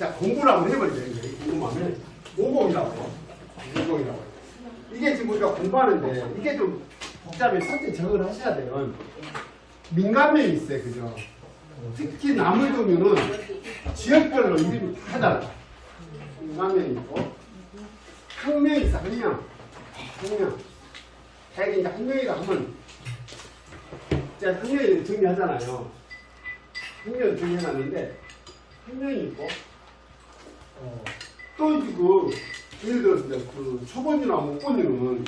자, 공부를 한번 해버리자. 이제 궁금하면. 오공이라고. 오공이라고. 이게 지금 우리가 공부하는데, 이게 좀 복잡해. 선택 적응을 하셔야 돼요. 민감면이 있어요. 그죠? 특히 나물 종류는 지역별로 이름이 다르다. 민감면이 있고, 항면이 있어, 항면. 항면. 대개 이제 항면이라 하면, 제가 항면을 정리하잖아요. 항면 정리해놨는데, 항면이 있고, 어, 또 지금, 예를 들어서 이제 그 초본이나 목본이는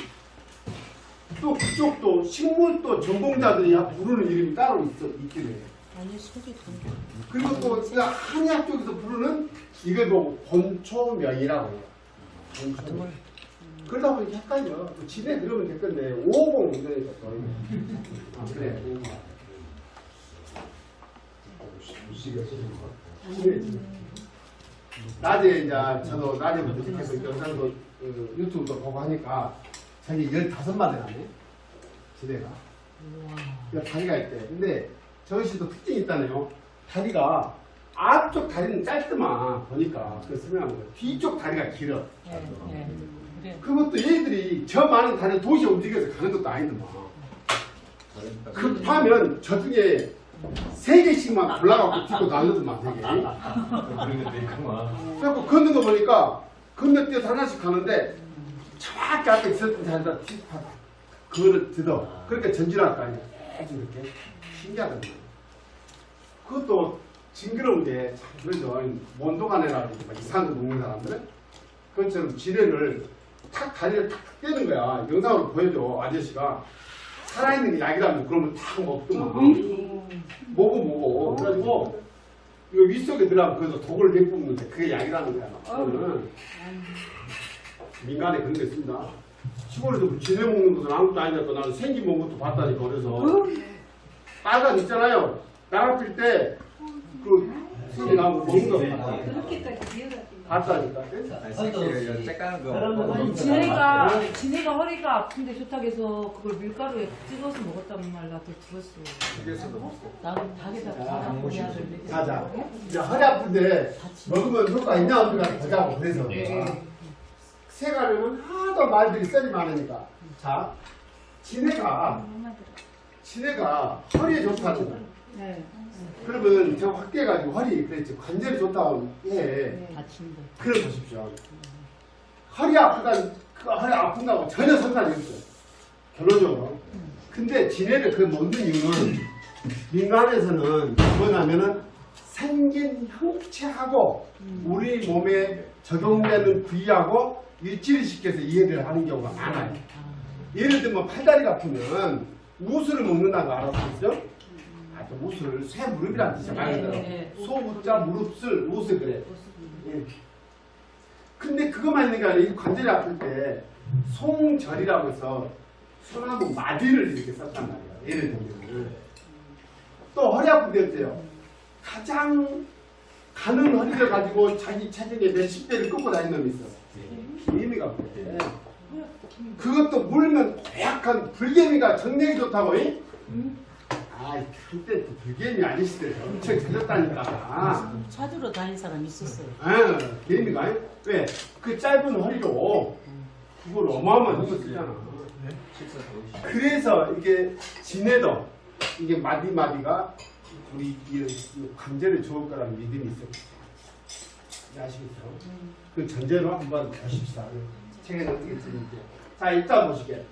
또 그쪽도 식물도 전공자들이 부르는 이름이 따로 있어, 있긴 해요. 아니 속이 돈. 그리고 또 우리가 한의학 쪽에서 부르는 이걸 보고 본초명이라고 해요. 본초명. 그러다 보니까 헷갈려. 또 집에 들으면 될 건데 550 이러니까 또. 아, 그래. 낮에 이제 저도 낮에부터 계속 영상도 그 유튜브도 보고 하니까 자기 15마디 나네. 지대가. 그 다리가 있대. 근데 저것이도 특징이 있다네요. 다리가 앞쪽 다리는 짧더만 보니까 그 설명하는 거. 뒤쪽 다리가 길어. 예, 예. 그래. 그것도 얘들이 저 많은 다리 도시 움직여서 가는 것도 아니더만. 급하면 저 중에 세 개씩만 골라갖고 딛고 다니더만 되게. 그런 것도 있구만. 그래갖고 걷는 거 보니까 건너뛰어서 하나씩 가는데 정확히 앞에 있었던 자리다 틱하다. 그거를 들어. 그러니까 전진할 거 아니야. 아주 이렇게 신기하거든요. 그것도 징그러운 게, 참, 그러죠. 막 이상한 거 먹는 사람들은. 그것처럼 지뢰를 탁 다리를 탁 떼는 거야. 영상으로 보여줘, 아저씨가. 살아있는 게 약이라면 그러면 탁 먹더만. 먹어, 먹어. 그래가지고, 이거 윗속에 들어가면 그래서 독을 내뿜는데 그게 약이라는 거야. 그거는 민간에 그런 게 있습니다. 시골에서 그 지네 먹는 것은 아무것도 아니니까 나는 생기 먹는 것도 봤다니까 그래서 빨간 있잖아요. 나가필 때그 생기 나오고 먹는 거 봤다니까. 새끼가 째까는 거. 아니 지네가 지네가 허리가 아픈데 좋다고 해서 그걸 밀가루에 찍어서 먹었다는 말 나도 들었어. 나는 닭에다 자, 갈아 보야를 자자. 이제 허리 아픈데 먹으면 효과 있냐 없는가 보자고 그래서. 새가려면 하도 말들이 썰이 많으니까. 자, 지네가 지네가 허리에 좋다는 네. 그러면 저 확대해가지고 허리 그랬지 관절이 좋다고 해. 다친다. 그래 보십시오. 허리 아프다, 그 허리 아픈다고 전혀 상관이 없어요. 결론적으로. 근데 지네를 그 먹는 이유는 민간에서는 뭐냐면은 생긴 형체하고 우리 몸에 적용되는 부위하고 일치를 시켜서 이해를 하는 경우가 많아요. 예를 들면 팔다리가 아프면 우수를 먹는다는 거 알았었죠? 아, 또 우수를 쇠 무릎이라는 뜻이야. 말 그대로. 네, 네. 소우자 무릎술 우수 그래. 예. 근데 그것만 있는 게 아니라 이 관절이 아플 때 송절이라고 해서 소나무 마디를 이렇게 썼단 말이에요. 예를 들면 또 허리 데 어때요? 가장 가는 허리를 가지고 자기 체중의 몇십 배를 끊고 다니는 놈이 있어. 불개미가 그래. 그것도 물면 고약한 불개미가 정력이 좋다고. 이? 아, 그때 또 불개미 아저씨들 엄청 들렸다니까. 찾으러 다닌 사람 있었어요. 아, 개미가 왜? 그 짧은 허리로 그걸 어마어마한 힘을 쓰잖아. 식사 더 그래서 이게 지네도 이게 마디마디가 우리 이, 이 관절에 좋을 거라는 믿음이 있어요. 네, 아시겠죠? 그 전제로 한번 보십시다. 책에 어떻게 쓰는지. 자, 일단 보시게.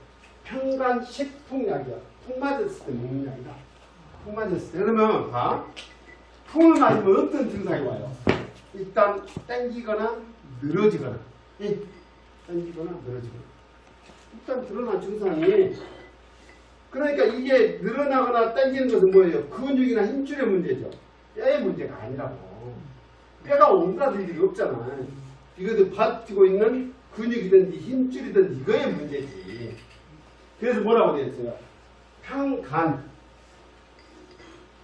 평간 식통약이야. 통 맞았을 때 먹는 약이다. 통 맞았을 때. 그러면, 봐. 통을 맞으면 어떤 증상이 와요? 일단, 땡기거나, 늘어지거나. 예. 땡기거나, 늘어지거나. 일단 드러난 증상이 그러니까 이게 늘어나거나 당기는 것은 뭐예요? 근육이나 힘줄의 문제죠. 뼈의 문제가 아니라고. 뼈가 온다는 일이 없잖아. 이것도 버티고 있는 근육이든지 힘줄이든지 이거의 문제지. 그래서 뭐라고 되어 있어요? 평간.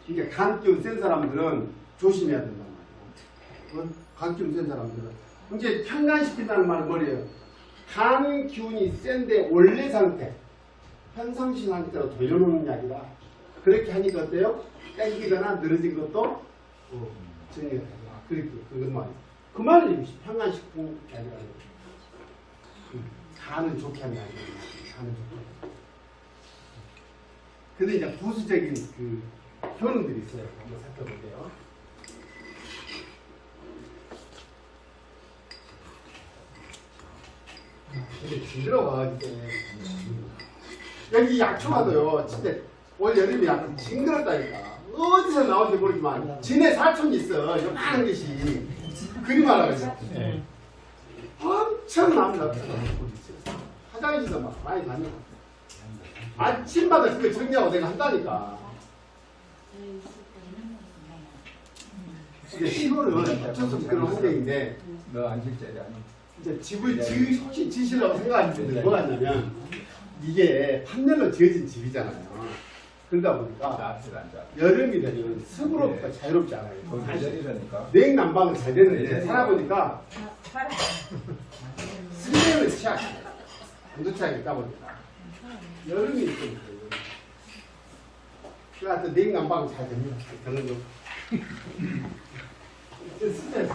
이게 간기운 센 사람들은 조심해야 된단 말이에요. 어? 간기운 센 사람들은. 이제 평간시킨다는 말은 뭐예요? 간 기운이 센데 원래 상태, 평상시 상태로 돌려놓는 약이다. 그렇게 하니까 어때요? 땡기거나 늘어진 것도 어, 정리가 되고. 아, 그렇게, 그건 말이야. 그 말은 평안식품 아니라 간을 좋게 한다. 간을 좋게. 근데 이제 부수적인 그 효능들이 있어요. 한번 살펴볼게요. 근데 징그러워 이게. 여기 약초가도요 진짜 올 여름에 약간 징그럽다니까 어디서 나온지 모르지만 진해 사촌이 있어 요만한 것이 그림 하나 그래 네. 엄청 나옵니다 화장실에서 막 많이 다녀 아침마다 그거 정리하고 내가 한다니까 이게 시골은 어쩔 수 없이 그런 환경인데 너 앉을 자리 아니? 이제 집을 지, 혹시 지시라고 생각하는 분들이 뭐가 있냐면 이게 판넬로 지어진 집이잖아요. 그러다 보니까. 여름이 되면 습으로부터 자유롭지 않아요. 계절이라니까. 냉난방은 잘 되는데 살아보니까 스멜을 취하게 안도차게 있다 보니까 여름이 좀 그래서 냉난방은 잘 됩니다. 거. 이제 스트레스.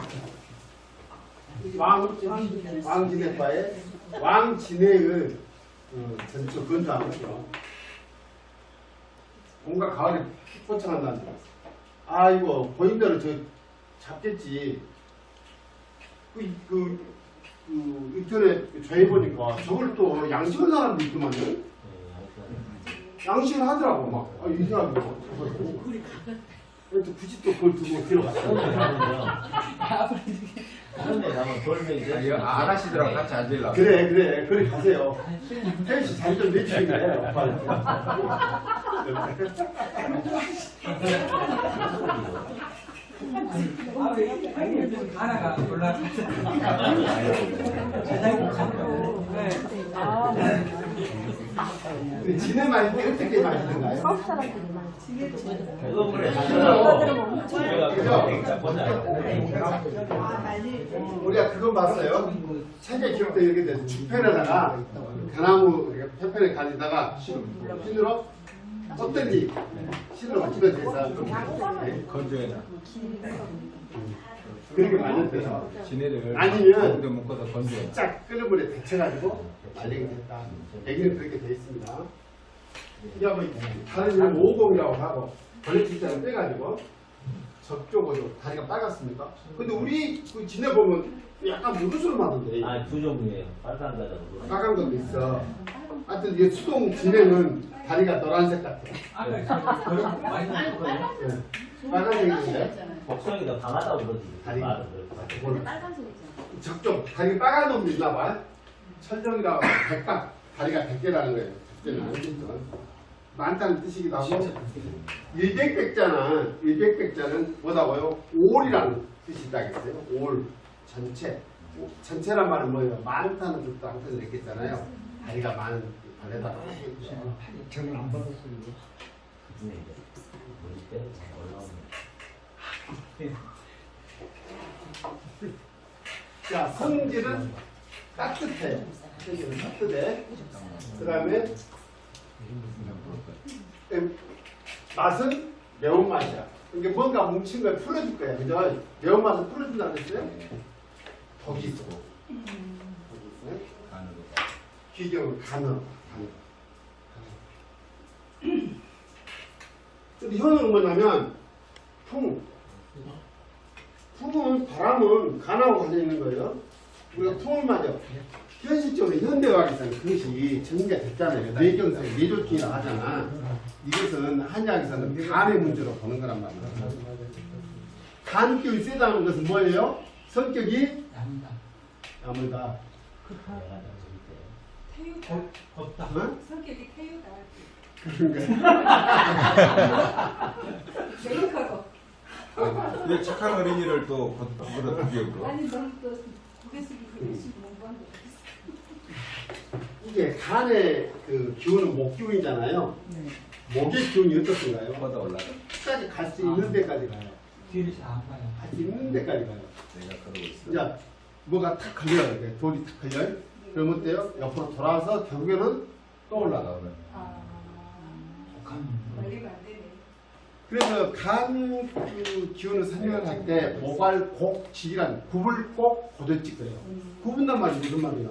왕, 왕진해과의 왕진해의 건조한 거죠. 뭔가 가을에 포착한다는 줄 알았어. 아이고, 본인들은 저 잡겠지. 그, 그, 그, 인터넷 저희 보니까 저걸 또 양식을 사람도 있더만요. 양식을 하더라고, 막. 아, 이상하게. 그래서 굳이 또 그걸 두고 들어갔어. 그런데 가면 돌멩이 아, 이거 아가씨들하고 같이 앉으려고. 그래 그래 그래 가세요. 혜인 씨 자리 좀 내주시네. 하나가 올라가. 진해 마실 때 어떻 게 마시는가요? 그거물에 마셔라고 제가 그죠? 보자 우리가 그거 봤어요. 책에 기록돼 이렇게 돼서 주편에다가 가나무 이렇게 편편에 가지다가 핀으로 떴든지 실로 찍어져서 네, 건조해놔. 그렇게 말렸대요. 지네를 아니면 도 묶어서 건조해. 살짝 끓는 물에 데쳐가지고 말리게 됐다. 여기는 그렇게 돼 있습니다. 이게 뭐 다른 이름 오공이라고 하고 벌레 뒷자를 빼가지고 저쪽으로 다리가 빨갛습니까? 근데 우리 그 지내 보면 약간 무르스름 하던데 아 두 종류예요 빨간 거하고 빨간 것도 있어. 하여튼 이게 수동 진해는 다리가 노란색 같아. 그런 거 많이 먹을 거예요. 예. 빨간색인데 복숭이 더 강하다고 그러지 다리. 말은 그렇고 뭐는 저쪽 다리 빨간 놈도 있나 봐. 천정이라고 백박 다리가 100개라는 거예요. 100개는 많다는 뜻이기도 하고 일백백자는 일백백자는 뭐다고요? 올이라는 뜻이 있다겠어요. 올 전체 오, 전체란 말은 뭐예요? 많다는 뜻도 한편에 있겠잖아요. 다리가 많은 벌레다. 저는 안 받았어요. 이제 물이 빼고 잘 올라오 는자 성질은. 성질은 따뜻해. 그 다음에 음, 맛은 매운맛이야. 이게 뭔가 뭉친 걸 풀어줄 거야. 그죠? 매운맛을 풀어준다고 했어요? 독이 있어. 있어요? 간으로. 귀경은. 간으로. 근데 현은 뭐냐면 풍. 풍은 바람은 간하고 관련 있는 거예요. 우리가 풍을 맞아. 현실적으로 현대화에서는 그것이 정리가 됐잖아요. 뇌경색, 뇌졸중이라고 하잖아. 이것은 한의학에서는 간의 문제로 보는 거란 말이야. 간격이 세다는 것은 뭐예요? 성격이 저기 때 덥, 덥다. 어? 성격이 태우다. 그러니까 매력하고. 왜 착한 어린이를 또 거꾸로 비우고? 아니 너무 또 고개숙이 고개숙이 공부한 거 이게 간의 그 기운은 목 기운이잖아요. 목의 기운이 어떻던가요? 뻗어 올라가. 끝까지 갈 수 있는 데까지 가요. 뒤를 잘안 봐요. 갈 수 있는 데까지 가요. 내가 그러고 있어. 이제 뭐가 탁 걸려요. 이렇게 돌이 탁 걸려요. 그러면 어때요? 옆으로 돌아와서 결국에는 또 올라가요. 아, 독한 걸리면 안 되네. 그래서 간 그 기운을 설명을 할때 모발곡질이란 굽을 꼭 고들지 그래요. 굽은단 말이 무슨 말이에요?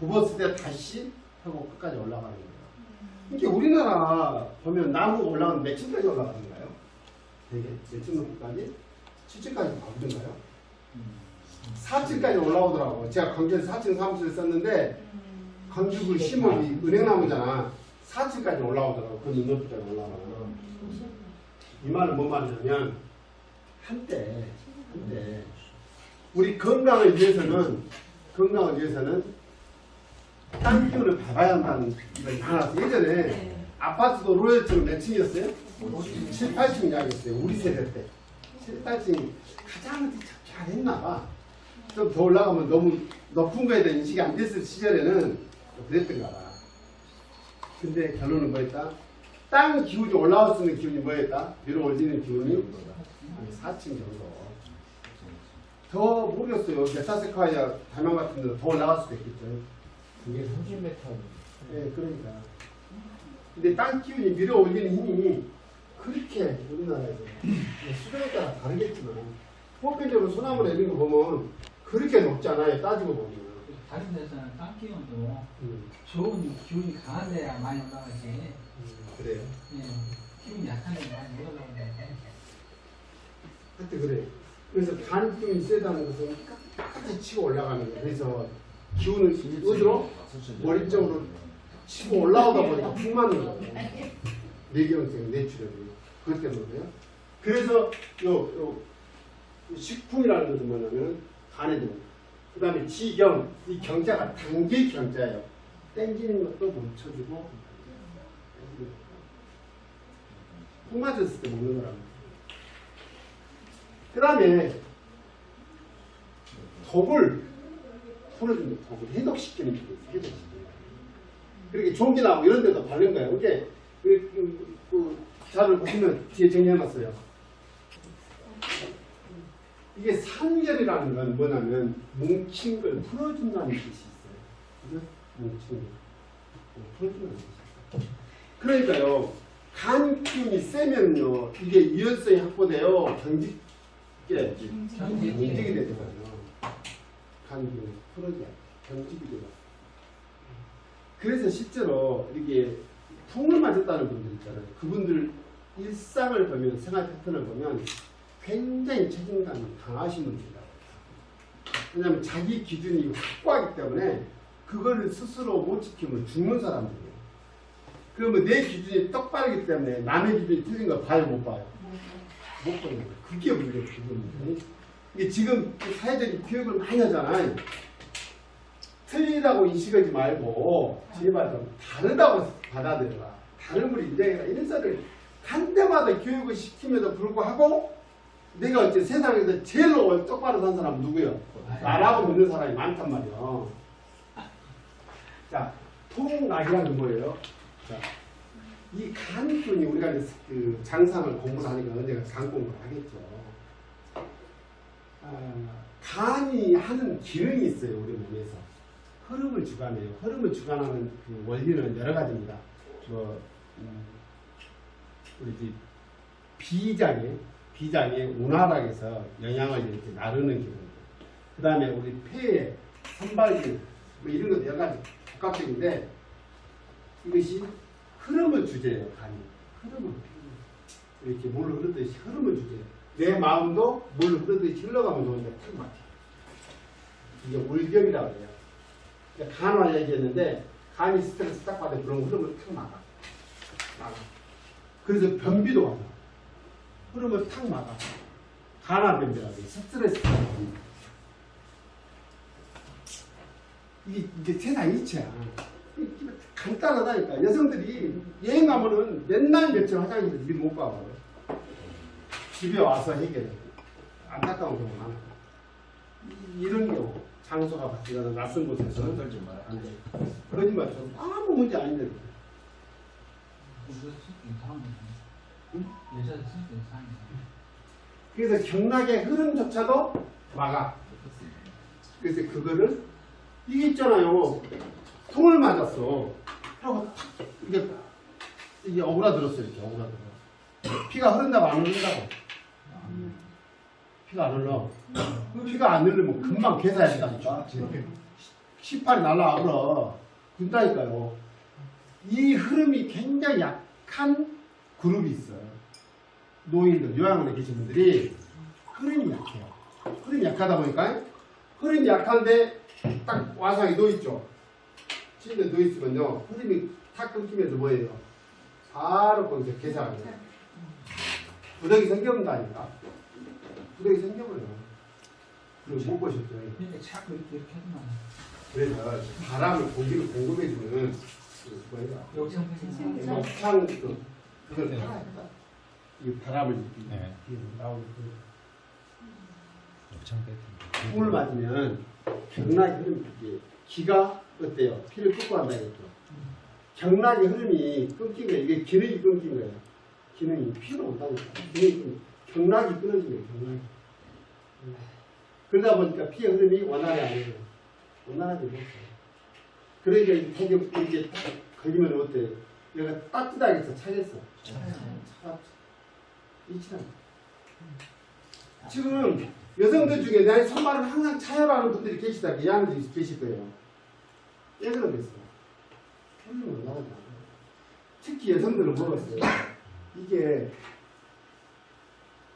굽었을 때 다시 하고 끝까지 올라가는 거예요. 이게 우리나라 보면 나무 올라가면 몇 층까지 올라가는가요? 되게 몇층 높이까지? 7층까지 가보던가요? 4층까지 올라오더라고. 제가 광주에서 4층 사무실을 썼는데 광주구 심업이 은행나무잖아. 4층까지 올라오더라고. 그 눈높이까지 올라가면. 이 말은 뭔 말이냐면 한때 한때 우리 건강을 위해서는 건강을 위해서는 땅 기운을 받아야 한다는 게 많았어. 예전에 네. 아파트도 로열층 몇 층이었어요? 7, 8층 이야기했어요. 우리 세대 때. 7, 8층이 가장 잘했나 봐. 좀 더 올라가면 너무 높은 거에 대한 인식이 안 됐을 시절에는 그랬던가 봐. 근데 결론은 뭐였다? 땅 기운이 올라올 수 있는 기운이 뭐였다? 위로 올리는 기운이 한 4층 정도. 더 모르겠어요. 메타세카이아 다명 같은 데도 더 올라갈 수도 있겠죠. 그게 30m. 예, 그러니까. 근데 땅 기운이 밀어 올리는 힘이 그렇게 우리나라에서 뭐 수도에 따라 다르겠지만 보편적으로 소나무 내리는 거 보면 그렇게 높지 않아요. 따지고 보면. 다른 데서는 땅 기운도 음, 좋은 기운이 강한 데야 많이 올라가지. 음, 그래요. 예. 기운이 약한 데 많이 못 올라가는데. 하여튼 그래. 그래서 간 기운이 세다는 것은 끝까지 치고 올라가는 거예요. 그래서 기운을 어디로? 머리 쪽으로 치고 올라오다 보니까 푹 맞는 거예요. 내경색, 내추럴이. 그것 때문에요. 그래서 요, 요 식품이라는 것은 뭐냐면 간에 좀. 그 다음에 지경, 이 경자가 단계 경자예요. 땡기는 것도 멈춰주고 푹 맞았을 때 먹는 거랍니다. 그 다음에 독을 풀어주는 독을 해독시키는 게 있어요. 해독시키는 그렇게 종기나무 이런 데도 바른 거예요. 이게 그, 그, 그 자를 보시면 뒤에 정리해놨어요. 이게 산결이라는 건 뭐냐면 뭉친 걸 풀어준다는 뜻이 있어요. 그죠? 뭉친 걸 풀어준다는 뜻이 있어요. 그러니까요. 간 기운이 세면요. 이게 유연성이 확보돼요. 경직, 이게 경직이 되잖아요. 간 기운이 풀어져야 경직이 되요 그래서 실제로 이게 풍을 맞았다는 분들 있잖아요. 그분들 일상을 보면 생활 패턴을 보면 굉장히 책임감이 강하신 분들이라고. 왜냐하면 자기 기준이 확고하기 때문에 그거를 스스로 못 지키면 죽는 사람들이에요. 그러면 내 기준이 똑바르기 때문에 남의 기준이 틀린 거 봐요, 못 봐요? 못 보는 거예요. 그게 문제예요, 그게. 이게 지금 사회적인 교육을 많이 하잖아요. 틀리다고 인식하지 말고 제발 좀 다르다고 받아들여라. 다른 걸 인정해라. 이런 소리를 한 대마다 교육을 시킴에도 불구하고 내가 어째 세상에서 제일 똑바로 산 사람은 누구예요? 나라고 믿는 사람이 많단 말이에요. 자, 통락이라는 건 뭐예요? 자, 이 간꾼이 우리가 이제 그 장상을 공부를 하니까 언제가 간 공부를 하겠죠. 아, 간이 하는 기능이 있어요, 우리 몸에서. 흐름을 주관해요. 흐름을 주관하는 그 원리는 여러 가지입니다. 뭐, 음, 우리 집 비장에, 비장에 운하락에서 영양을 이렇게 나르는 기능. 그 다음에 우리 폐에 선발기, 뭐 이런 것도 여러 가지 복합적인데, 이것이 흐름을 주제예요, 간이. 흐름을. 이렇게 물을 흐르듯이 흐름을 주제예요. 내 마음도 물 흐르듯이 흘러가면 좋은데 탁 막혀. 이게 울경이라고 해요. 간화 얘기했는데 간이 스트레스 딱 받아 그런 흐름을 탁 막아. 막아. 그래서 변비도 와요. 흐름을 탁 막아. 해요. 스트레스 변비. 이게, 이게 세상. 이게 간단하다니까. 여성들이 여행 가면은 맨날 며칠 화장실에서 일못 가고 집에 와서 해결해. 안타까운 경우 많아. 이- 이런 경우 장소가 바뀌거나 낯선 곳에서 손 떨지 마라. 안 돼. 거짓말 좀 아무 문제 아닌데. 그래서 경락의 흐름조차도 막아. 그래서 그거를 이게 있잖아요. 통을 맞았어. 하고 탁 이게 이게 오그라들었어 이렇게 오그라들어. 피가 흐른다고 안 흐른다고. 피가 안 흘러. 피가 안 흐르면 금방 괴사해야 된다니까. 18이 날라와 버려. 군다니까요. 이 흐름이 굉장히 약한 그룹이 있어요. 노인들, 요양원에 계신 분들이 흐름이 약해요. 흐름이 약하다 보니까 흐름이 약한데 딱 와상이 놓여있죠. 침대 놓여있으면요. 흐름이 탁 끊기면서 뭐예요? 바로 거기서 계산을 해요. 부덕이 생겨본다니까. 부덕이 생겨버려요. 그리고 못 보셨죠? 근데 자꾸 이렇게 이렇게 하면 그래서 바람을 공기를 공급해주는 그 뭐예요? 역성생이 목창 그 그걸 팔아야 돼. 이 바람을 이렇게 네. 뒤에서 나오는 그 엄청 뺐꿀 맞으면 경락이 흐름 이게 기가 어때요? 피를 끊고 한다 이랬죠. 경락의 흐름이 끊긴 거예요. 이게 기능이 끊긴 거예요. 기능이 피로 온다니까. 기능이 경락이 끊어진 거예요. 경락이. 그러다 보니까 피의 흐름이 원활히 안 해요. 원활하게 못해요. 그러니까 이 폭이 이렇게 딱 걸리면 어때? 얘가 따뜻하게 해서 차겠어. 지금 여성들 중에 내 손발을 항상 차열하는 분들이 계시다. 이하는 계실 거예요. 왜 그러겠어요? 원하지 않아요. 특히 여성들은 뭐겠어요? 이게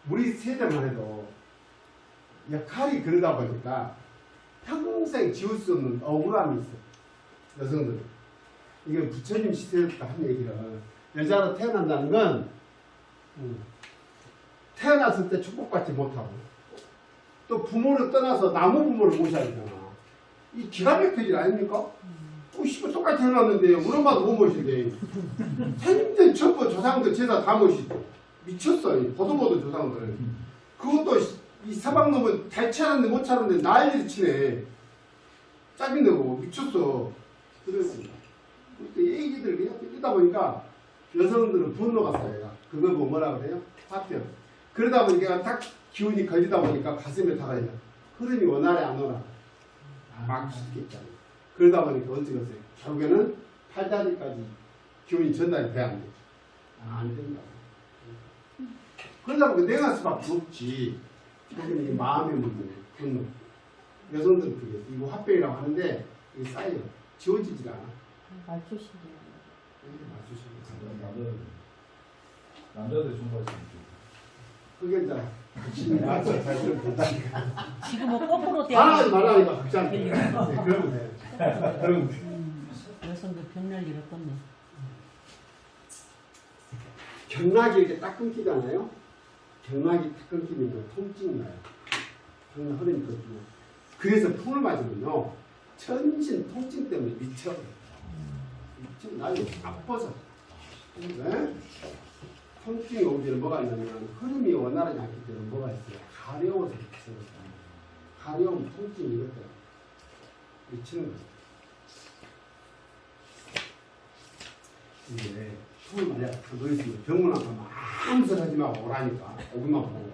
우리 세대만 해도 역할이 그러다 보니까 평생 지울 수 없는 억울함이 있어요. 여성들. 이게 부처님 시대부터 한 얘기를 여자로 태어난다는 건 음, 태어났을 때 축복받지 못하고 또 부모를 떠나서 남의 부모를 모셔야 되잖아. 이 기가 막힐 일 아닙니까? 또 씨발 똑같이 태어났는데 우리 엄마도 못 모시대. 생전 첩보 조상들 제사 다 모시고 미쳤어. 이 보도보도 조상들. 그것도 이- 이 사방놈은 잘 차렸는데 못 차렸는데 난리를 치네. 짜증내고 미쳤어. 그래서 그 얘기들 그냥 듣다 보니까 여성들은 분노가 쌓여요. 그걸 뭐 뭐라 그래요? 화병. 그러다 보니까 딱 기운이 걸리다 보니까 가슴에 달아요. 흐름이 원활히 안 오나. 막 죽겠잖아요. 그러다 보니까 어찌 됐어요? 결국에는 팔다리까지 기운이 전달이 돼야 안 되죠. 안 된다. 그러다 보니까 내가 수밖에 없지. 그게 이게 마음의 문제예요. 분노. 여성들 그게 이거 화병이라고 하는데 이게 쌓여요. 지워지질 않아. 말조심해. 이렇게 맞추시면 남자들 중과지 그게 이제 잘 들으면 된다니까. 지금 뭐 거꾸로 말하지 대하고 말라니까 걱정. 네, 그러면 돼. 그러면 돼. 음, 여성들 병날 잃었겠네. 경락이 이렇게 딱 끊기잖아요. 경락이 딱 끊기면 통증이 나요. 경락 흐름이 끊기고. 그래서 풀을 맞으면요. 전신 통증 때문에 미쳐. 미쳐. 나요. 아파서. 왜? 통증이 오기 전에 뭐가 있냐면 흐름이 원활하지 않기 때문에 뭐가 있어요. 가려워서 거예요. 가려움, 통증이 이것들 미치는 거예요. 이게 손을 말이야 그거 있으면 병원 앞에 아무 소리 하지 말고 오라니까 오기만 보고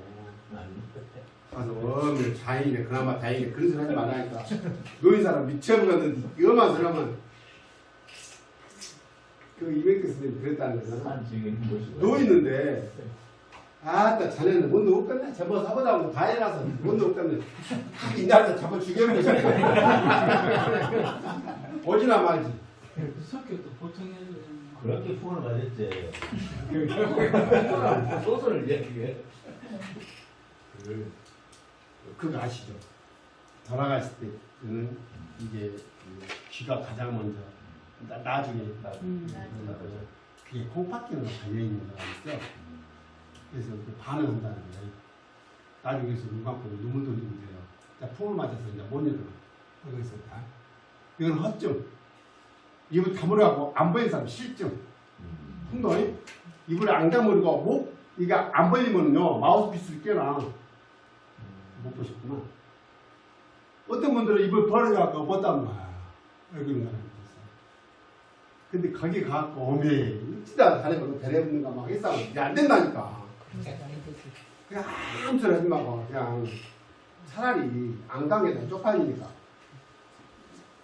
가서 어머 다행이네 그나마 다행이네 그런 소리 하지 말라니까 노인 사람 미쳐버렸는데 이거만 소리 하면 그 이백교 선생님 그랬다는 거잖아. 산 지금 보시고 누워 있는데. 아따 자네는 뭔도 없겠네? 저거 사보자고 다 해놔서 뭔도 없겠네. 딱 인자해서 잡아 죽여버려 오지나 말지. 성격도 보통 그렇게 폰을 맞았지. 소설을 이야기해 그, 그거 아시죠? 돌아가실 때는 그 귀가 가장 먼저 나, 나중에 음. 그게 콩팥기로 달려 있는 거가 있어 그래서 그 반응한다는 거예요 나중에서 눈 감고 눈물 돌리고 그래요. 자, 폼을 맞아서 이제 못 일어나 그거 있었다. 이건 허증. 입을 다물어갖고 안 보이는 사람 실증. 흥도 입을 안 다물고 목 이게 안 벌리면요 마우스피스를 깨나 못 보셨구나. 어떤 분들은 입을 벌어갖고 못단 거야. 얼굴 나는 거있어 근데 거기 가갖고 오메 진짜 다리가 데려붙는가 막 했어. 이게 안 된다니까. 그냥 아무 소리 하지 말고 그냥 차라리 안강에 다 쪽팔리니까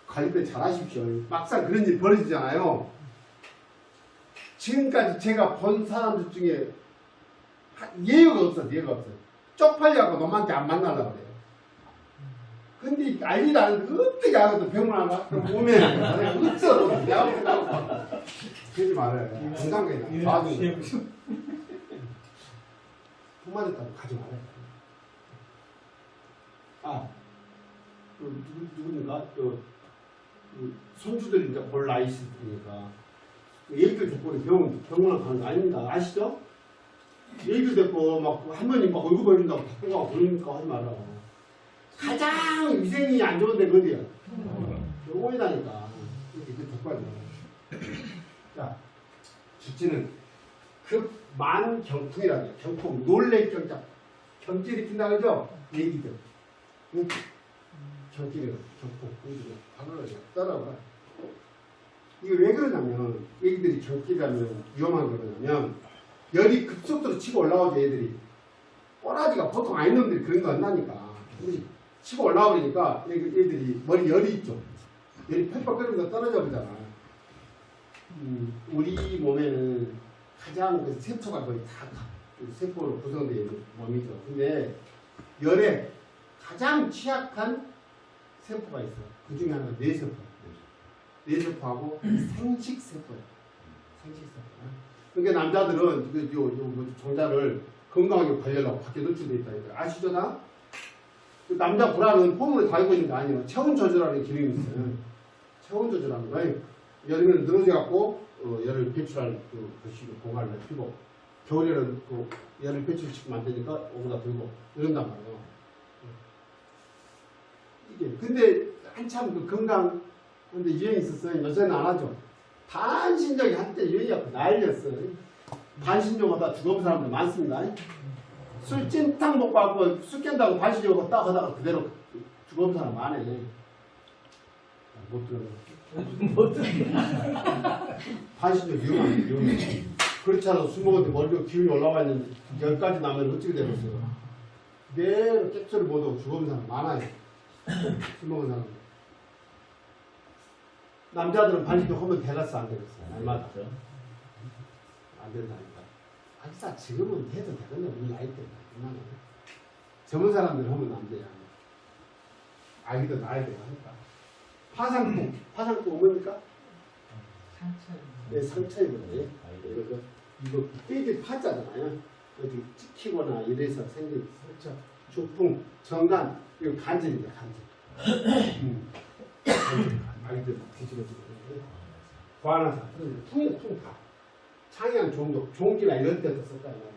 관리 때 잘하십시오. 막상 그런 일 벌어지잖아요. 지금까지 제가 본 사람들 중에 예의가 없어, 예의가 없어. 쪽팔려갖고 놈한테 안 만나려고 그래요. 근데 알지도 않는데 어떻게 알아도 병원 안 와? 그럼 몸에 어쩌고 내가 그러지 말아요. 봐주세요. 품 맞았다고 가지 말아요. 아, 그 누구, 누구인가? 그, 그 손주들이 이제 볼 나이 있을 테니까 얘기를 듣고 병원, 병원을 가는 거 아닙니다. 아시죠? 얘기를 듣고 막 할머니 막 얼굴 보여준다고 바꾸고 그러니까 하지 말라고. 가장 위생이 안 좋은 데가 어디야? 병원이라니까. 이렇게 그. 자, 주치는 급만 경풍이라고 해요. 경풍, 놀래 경자. 경질 일으킨다 그러죠? 얘기들. 응? 경질이 경풍. 얘기들. 바로 따라와. 이게 왜 그러냐면, 얘기들이 경질이라면 위험한 게 그러냐면, 열이 급속도로 치고 올라오죠, 얘들이. 꼬라지가 보통 아닌 놈들이 그런 거 안 나니까. 치고 올라오니까 얘들이 머리 열이 있죠. 열이 펄펄 끓으면서 떨어져 버잖아. 음, 우리 몸에는 가장 그 세포가 거의 다그 세포로 구성되어 있는 몸이죠. 근데 열에 가장 취약한 세포가 있어. 그 중에 하나가 뇌세포. 뇌세포하고 생식세포예요. 생식세포. 그러니까 남자들은 그 요, 요, 뭐 종자를 건강하게 관리하려고 밖에 노출돼 있다. 이거 아시죠, 다? 그 남자 불안은 폼으로 달고 있는 게 아니에요. 체온 조절하는 기능이 있어요. 체온 조절하는 거예요. 여름에는 늘어져갖고 어, 열을 배출하는 그 것이 공간을 피고 겨울에는 그 열을 배출시키면 안 되니까 오보다 들고 이런단 말이에요. 이게 근데 한참 그 건강 근데 유행이 있었어요. 요새는 안 하죠. 반신욕이 한때 유행이었고 난리였어요. 반신욕하다 죽어본 사람들 많습니다. 술 찐탕 먹고 하고 술 깬다고 반신욕을 딱 하다가 그대로 죽어본 사람 많아. 못 들어. 뭐 반신욕 위험해, 위험해. 그렇지 않아도 술 먹었는데 머리가 기운이 올라와 있는데 열까지 나면 어떻게 되겠어요? 그대로 cap수를 못 하고 죽어본 사람 많아요. 술 먹은 사람. 남자들은 반신욕 하면 되겠어, 안 되겠어? 날마다. 안 된다니까. 아기사 지금은 해도 되겠네, 우리 나이 때문에. 얼마나. 젊은 사람들 하면 안 돼요. 아기도 나야 돼요, 하니까. 파상풍, 파상풍 뭡니까? 상처. 네, 상처이거든요. 이거, 이거 삐질 파자잖아요. 어디 찍히거나 이래서 생긴 상처, 주풍, 정간, 이거 간질입니다, 간질. 음. 아기들 뒤집어지고. 관하사, 풍이 풍파. 창양 종독, 종기나 이런 데도 썼단 말이에요.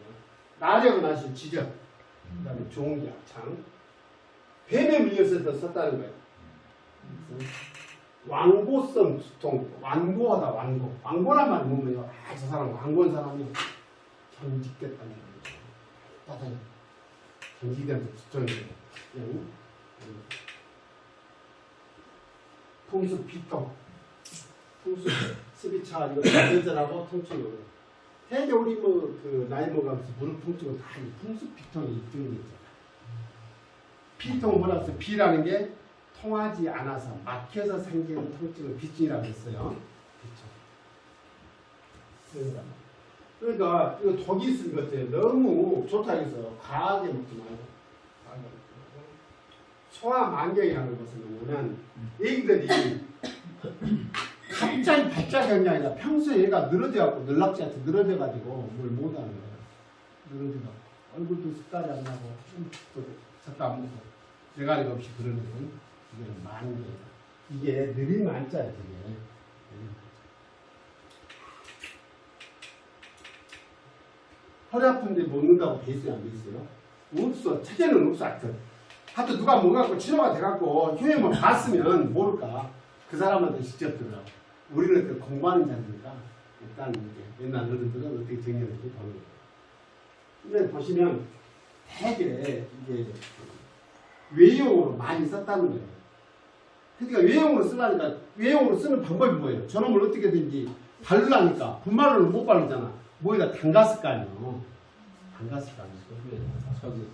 나력은 나시 지적, 그 다음에 종기, 악창. 뱀에 물렸을 때 썼다는 거예요. 완고성 수통, 완고하다, 완고. 완고란 말이 뭐예요? 아, 저 사람 완고한 사람이 경직됐다는 거죠. 따다 경직된 응? 풍수 비통, 풍수 스비차 이거 전절하고 통증으로. 대개 우리 뭐 그 나이 먹으면서 무릎 통증은 다이 풍수 비통이 있던 게 있잖아. 비통 뭐라 해서 비라는 게 통하지 않아서 막혀서 생기는 통증을 비증이라고 했어요. 그러니까 이거 독이 있는 것들 너무 좋다 해서 과하게 먹지 말고. 소화 만경이라는 것은 뭐냐면 애기들이 갑자기 하는 게 아니라 평소에 얘가 늘어져갖고 늘락지한테 늘어져가지고 뭘 못하는 거예요. 늘어져갖고 얼굴도 색깔이 안 나고 또 색깔 안 먹고 대가리가 없이 그러는 건 이거는 만개예요. 이게 느린 만자예요. 이게. 허리 아픈데 먹는다고 돼 있어요? 안 돼 있어요? 없어. 첫째는 없어. 하여튼. 하여튼 누가 먹어갖고 치료가 돼갖고 효험을 봤으면 모를까. 그 사람한테 직접 들으라고. 우리는 그 공부하는 자니까 일단 이게 옛날 어른들은 어떻게 정리했는지 보는 거예요. 근데 보시면 되게 이게 외용으로 많이 썼다는 거예요. 그러니까 외용으로 쓰려니까 외용으로 쓰는 방법이 뭐예요? 저놈을 어떻게든지 바르려니까 분말로는 못 바르잖아. 뭐에다 담갔을 거 아니에요. 담갔을 거 아니에요.